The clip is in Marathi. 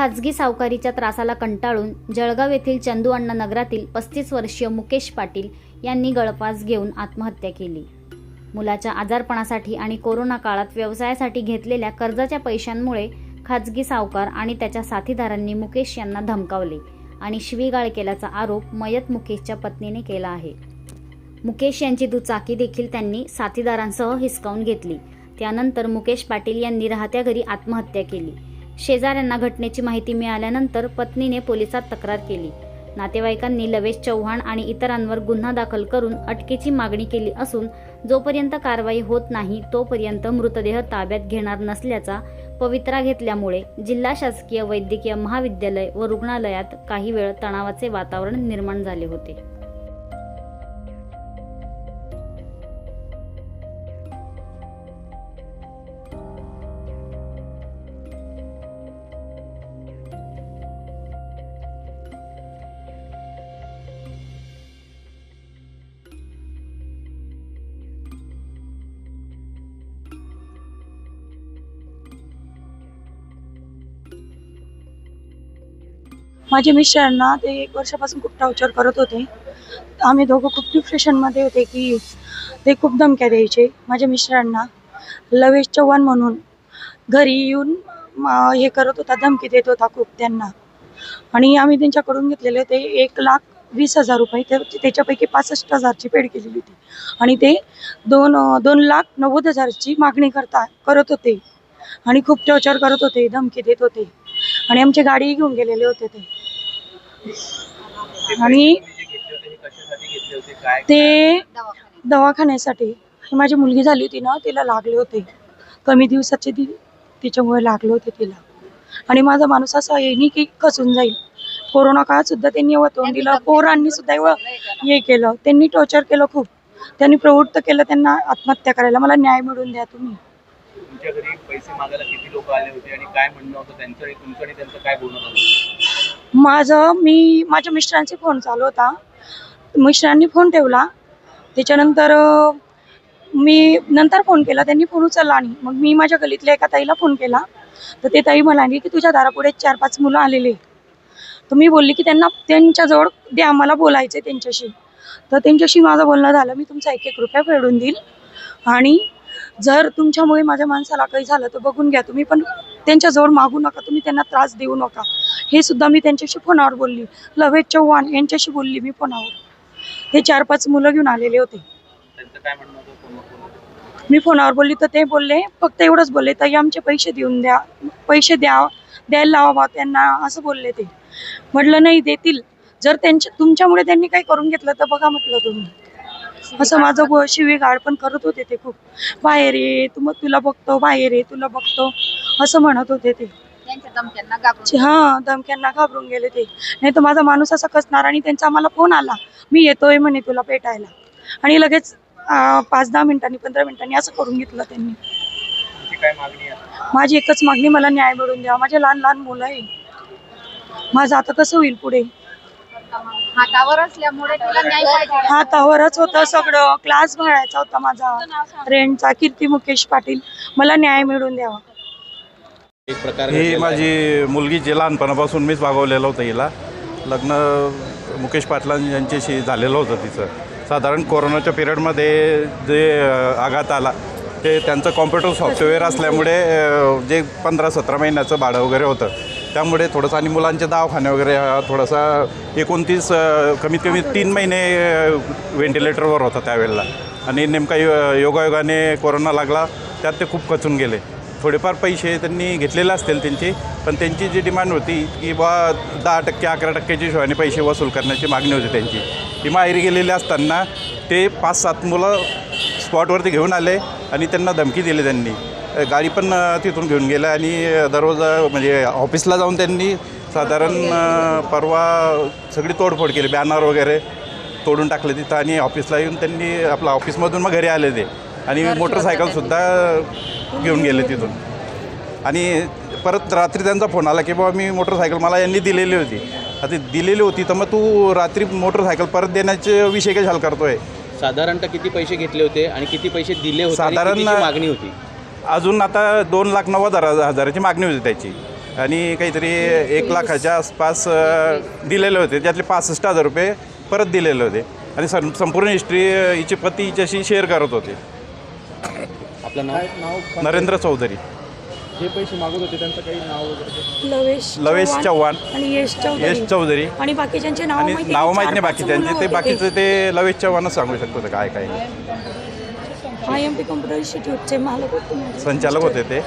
खाजगी सावकारीच्या त्रासाला कंटाळून जळगाव येथील चंदू अण्णा नगरातील पस्तीस वर्षीय मुकेश पाटील यांनी गळफास घेऊन आत्महत्या केली. मुलाच्या आजारपणासाठी आणि कोरोना काळात व्यवसायासाठी घेतलेल्या कर्जाच्या पैशांमुळे खाजगी सावकार आणि त्याच्या साथीदारांनी मुकेश यांना धमकावले आणि शिवीगाळ केल्याचा आरोप मयत मुकेशच्या पत्नीने केला आहे. मुकेश यांची दुचाकी देखील त्यांनी साथीदारांसह हिसकावून घेतली. त्यानंतर मुकेश पाटील यांनी राहत्या घरी आत्महत्या केली. शेजाऱ्यांना घटनेची माहिती मिळाल्यानंतर पत्नीने पोलिसात तक्रार केली. नातेवाईकांनी लवेश चव्हाण आणि इतरांवर गुन्हा दाखल करून अटकेची मागणी केली असून जोपर्यंत कारवाई होत नाही तोपर्यंत मृतदेह ताब्यात घेणार नसल्याचा पवित्रा घेतल्यामुळे जिल्हा शासकीय वैद्यकीय महाविद्यालय व रुग्णालयात काही वेळ तणावाचे वातावरण निर्माण झाले होते. माझे मिस्टरांना ते एक वर्षापासून खूप टॉर्चर करत होते. आम्ही दोघं खूप डिप्रेशनमध्ये होते की ते खूप धमक्या द्यायचे. माझ्या मिस्टरांना लवेश चव्हाण म्हणून घरी येऊन हे करत होता धमकी देत होता खूप त्यांना. आणि आम्ही त्यांच्याकडून घेतलेले ते एक लाख वीस हजार रुपये ते त्याच्यापैकी पासष्ट हजारची पेड केलेली होती. आणि ते दोन दोन लाख नव्वद हजारची मागणी करता करत होते. आणि खूप टॉर्चर करत होते धमकी देत होते. आणि आमची गाडी घेऊन गेलेले होते ते. आणि ते दवाखान्यासाठी माझी मुलगी झाली होती ना तिला लागले होते. कमी दिवसाचे ती तिच्यामुळे लागले होते तिला. आणि माझा माणूस असा आहे की खचून जाईल. कोरोना काळात सुद्धा त्यांनी वतवून दिलं. पोरांनी सुद्धा एवढं हे केलं. त्यांनी टॉर्चर केलं खूप. त्यांनी प्रवृत्त केलं त्यांना आत्महत्या करायला. मला न्याय मिळवून द्या तुम्ही. तुमच्या घरी पैसे मागायला किती लोक आले होते आणि काय म्हणणं होतं त्यांचं? तुमचं आणि त्यांचं काय बोलणं माझं मी माझ्या मिस्टरांचे फोन चालू होता. मिस्टरांनी फोन ठेवला. त्याच्यानंतर मी नंतर फोन केला. त्यांनी फोन उचलला आणि मग मी माझ्या गलीतल्या एका ताईला फोन केला. तर ते ताई म्हणाली की तुझ्या दारापुढे चार पाच मुलं आलेले तर मी बोलली की त्यांना त्यांच्याजवळ द्या आम्हाला बोलायचं आहे त्यांच्याशी. तर त्यांच्याशी माझं बोलणं झालं. मी तुमचा एक एक रुपया फेडून देईल. आणि जर तुमच्यामुळे माझ्या माणसाला काही झालं तर बघून घ्या. तुम्ही पण त्यांच्याजवळ मागू नका तुम्ही त्यांना त्रास देऊ नका. हे सुद्धा मी त्यांच्याशी फोनावर बोलली. लवेश चव्हाण यांच्याशी बोलली मी फोनावर. हे चार पाच मुलं घेऊन आलेले होते. फोनवर मी फोनावर बोलली तर ते बोलले फक्त एवढंच बोलले ताई आमचे पैसे देऊन द्या पैसे द्या द्यायला लावा बा त्यांना असं बोलले ते. म्हटलं नाही देतील. जर त्यांच्या तुमच्यामुळे त्यांनी काही करून घेतलं तर बघा म्हटलं तुम्ही. असं माझं गो शिवीगाळ पण करत होते ते खूप. बाहेर ये तू मग तुला बघतो बाहेर ये तुला बघतो असं म्हणत होते ते. हा धमक्यांना घाबरून गेले ते. नाही तर माझा माणूस असा कसणार आणि त्यांचा आम्हाला फोन आला. मी येतोय म्हणे तुला भेटायला आणि लगेच पाच दहा मिनिटांनी पंधरा मिनिटांनी असं करून घेतलं त्यांनी. तुमची काय मागणी आहे? माझी एकच मागणी मला न्याय मिळून द्या. माझे लहान लहान मुलं आहे. माझं आता कसं होईल पुढे? हातावर असल्यामुळे तुला न्याय पाहिजे हातावरच होतं सगळं. क्लास भरायचा होता माझा. रेंटचा कीर्ती मुकेश पाटील. मला न्याय मिळून द्यावा. एक प्रकार ही आहे. माझी मुलगी जे लहानपणापासून मीच भागवलेलं होतं हिला. लग्न मुकेश पाटलां यांच्याशी झालेलं होतं तिचं. साधारण कोरोनाच्या पिरियडमध्ये जे आघात आला ते त्यांचं कॉम्प्युटर सॉफ्टवेअर असल्यामुळे जे पंधरा सतरा महिन्याचं भाडं वगैरे होतं त्यामुळे थोडंसं आणि मुलांचे दवाखाने वगैरे थोडासा एकोणतीस कमीत कमी तीन महिने व्हेंटिलेटरवर होता त्यावेळेला. आणि नेमका योगायोगाने कोरोना लागला त्यात ते खूप खचून गेले. थोडेफार पैसे त्यांनी घेतलेले असतील त्यांची पण त्यांची जी डिमांड होती की बा दहा टक्के अकरा टक्क्याची हिशोबाने पैसे वसूल करण्याची मागणी होती त्यांची. ती माहेरी गेलेली असताना ते पाच सात मुलं स्पॉटवरती घेऊन आले आणि त्यांना धमकी दिली त्यांनी. गाडी पण तिथून घेऊन गेलं आणि दररोज म्हणजे ऑफिसला जाऊन त्यांनी साधारण परवा सगळी तोडफोड केली बॅनर वगैरे तोडून टाकले तिथं आणि ऑफिसला येऊन त्यांनी आपलं ऑफिसमधून मग घरी आले ते. आणि मोटरसायकलसुद्धा घेऊन गेले तिथून. आणि परत रात्री त्यांचा फोन आला की बाबा मी मोटरसायकल मला यांनी दिलेली होती. आता दिलेली होती तर मग तू रात्री मोटरसायकल परत देण्याचे विषय कशाला करतोय? साधारणतः किती पैसे घेतले होते आणि किती पैसे दिले होते साधारण- मागणी होती? अजून आता दोन लाख नव्वद हजार हजाराची मागणी होती त्याची. आणि काहीतरी एक लाखाच्या आसपास दिलेले होते. त्यातले पासष्ट हजार रुपये परत दिलेले होते. आणि सं संपूर्ण हिस्ट्री हिचे पती हिच्याशी शेअर करत होते. आपलं नाव? नरेंद्र चौधरी. जे पैसे मागत होते त्यांचं काही नाव वगैरे? लवेश लवेश चव्हाण आणि यश यश चौधरी. चौधरी आणि बाकीच्यांचे नाव माहिती नाव नाही. माहीत नाही चार-पाच बाकी त्यांचे ते बाकीचं ते लवेश चव्हाणच सांगू शकतो ते काय काय आय एम पी कम्प्युटर इन्स्टिट्यूटचे मालक होते माझे. संचालक होते ते